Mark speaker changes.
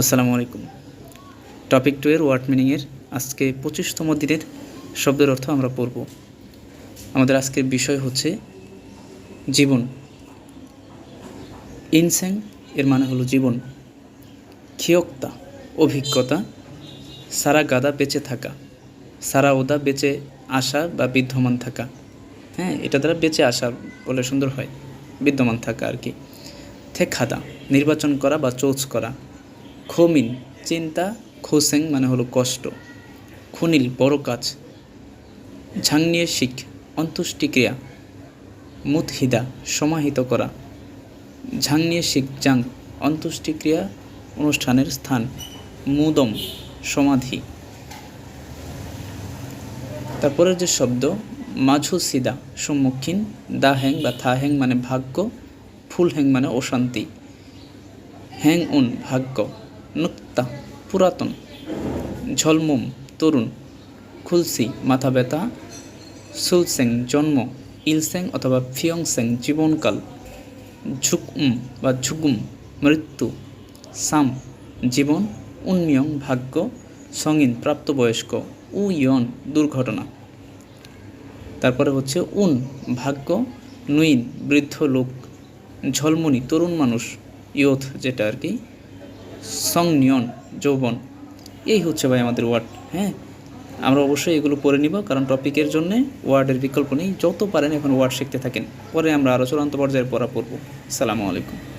Speaker 1: আসসালামু আলাইকুম। Topic two এর ওয়ার্ড মিনিংয়ের আজকে পঁচিশতম দিনের শব্দের অর্থ আমরা পড়ব। আমাদের আজকের বিষয় হচ্ছে জীবন। ইনস্যাং এর মানে হলো জীবন। খিয়ক্তা অভিজ্ঞতা, সারা গাদা বেঁচে থাকা, সারা ওদা বেঁচে আসা বা বিদ্যমান থাকা। হ্যাঁ এটা দ্বারা বেঁচে আসা বলে সুন্দর হয়, বিদ্যমান থাকা আর কি। থেখাদা, নির্বাচন করা বা চৌচ করা। খমিন, চিন্তা, খোসেং মানে হলো কষ্ট। খুনিল, বড় কাজ। ঝাংনিয়ে শিখ, অন্ত্যেষ্টিক্রিয়া। মুতহিদা, সমাহিত করা। ঝাংনিয়ে শিখ, জাং, অন্ত্যেষ্টিক্রিয়া অনুষ্ঠানের স্থান। মুদম, সমাধি। তারপরের যে শব্দ মাঝু সিদা সম্মুখীন দা হ্যাং বা থা হ্যাং মানে ভাগ্য ফুল হ্যাং মানে অশান্তি। হ্যাং উন ভাগ্য। নুক্তা, পুরাতন, ঝলমুম, তরুণ, খুলসি, মাথা ব্যথা, সুলসেং, জন্ম, ইলসেং অথবা ফিয়ংসেং, জীবনকাল, ঝুকুম বা ঝুগুম, মৃত্যু, সাম, জীবন উন্মিয়ং ভাগ্য, সঙ্গীন, প্রাপ্তবয়স্ক উ ইয়ন দুর্ঘটনা। তারপরে হচ্ছে উন, ভাগ্য, নুইন, বৃদ্ধ লোক, ঝলমনি, তরুণ মানুষ, ইয়থ যেটা আর কি সংনিয়ন যৌবন। এই হচ্ছে ভাই আমাদের ওয়ার্ড হ্যাঁ? আমরা অবশ্যই এগুলো পড়ে নিব, কারণ টপিকের জন্য ওয়ার্ডের বিকল্প নেই। যত পারেন এখন ওয়ার্ড শিখতে থাকেন। পরে আমরা আরও চূড়ান্ত পর্যায়ের পড়া পড়ব। সালামু আলাইকুম।